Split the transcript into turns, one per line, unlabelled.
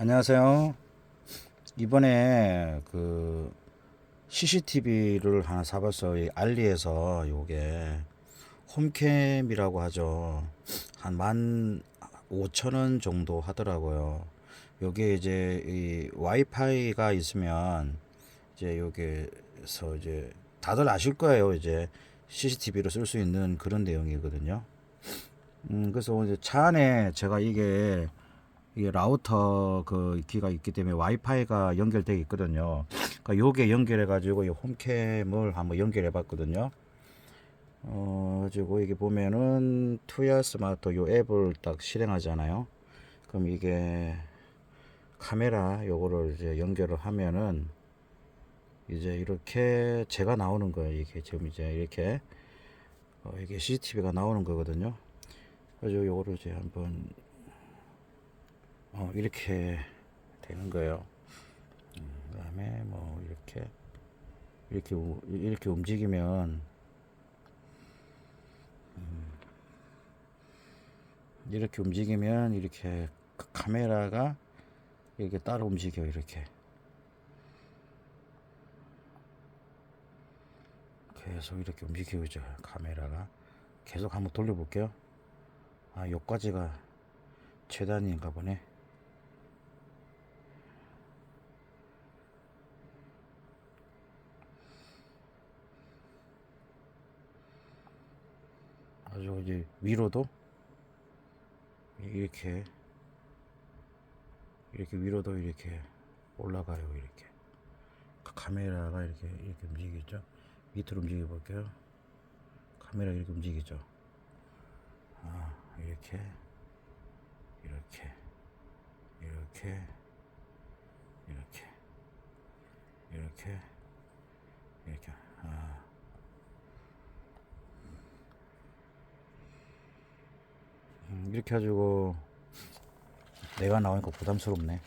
안녕하세요. 이번에 그 CCTV를 하나 사봤어요. 이 알리에서 요게 홈캠이라고 하죠. 한 만 오천 원 정도 하더라고요. 요게 이제 이 와이파이가 있으면 이제 여기서 이제 다들 아실 거예요. 이제 CCTV로 쓸 수 있는 그런 내용이거든요. 음, 그래서 이제 차 안에 제가 이게 이게 라우터 그 기가 있기 때문에 와이파이가 연결되어 있거든요. 그러니까 요게 연결해 가지고 이 홈캠을 한번 연결해 봤거든요. 어, 가지고 이게 보면은 투야 스마트 요 앱을 딱 실행하잖아요. 그럼 이게 카메라 요거를 이제 연결을 하면은 이제 이렇게 제가 나오는 거예요. 이게 지금 이제 이렇게 어, 이게 CCTV가 나오는 거거든요. 그래서 요거를 이제 한번 어, 이렇게 되는 거예요. 음, 그다음에 뭐 이렇게 이렇게 우- 이렇게 움직이면 음, 이렇게 움직이면 이렇게 카- 카메라가 이렇게 따로 움직여 이렇게. 계속 이렇게 움직이죠 카메라가. 계속 한번 돌려볼게요. 아 여기까지가 최단인가 보네 아주 이제 위로도 이렇게 이렇게 위로도 이렇게 올라가요 이렇게. 그 카메라가 이렇게 이렇게 움직이죠? 밑으로 움직여 볼게요. 카메라 이렇게 움직이죠? 아 이렇게 이렇게 이렇게 이렇게 이렇게 이렇게 아 음, 이렇게 해가지고 내가 나오니까 부담스럽네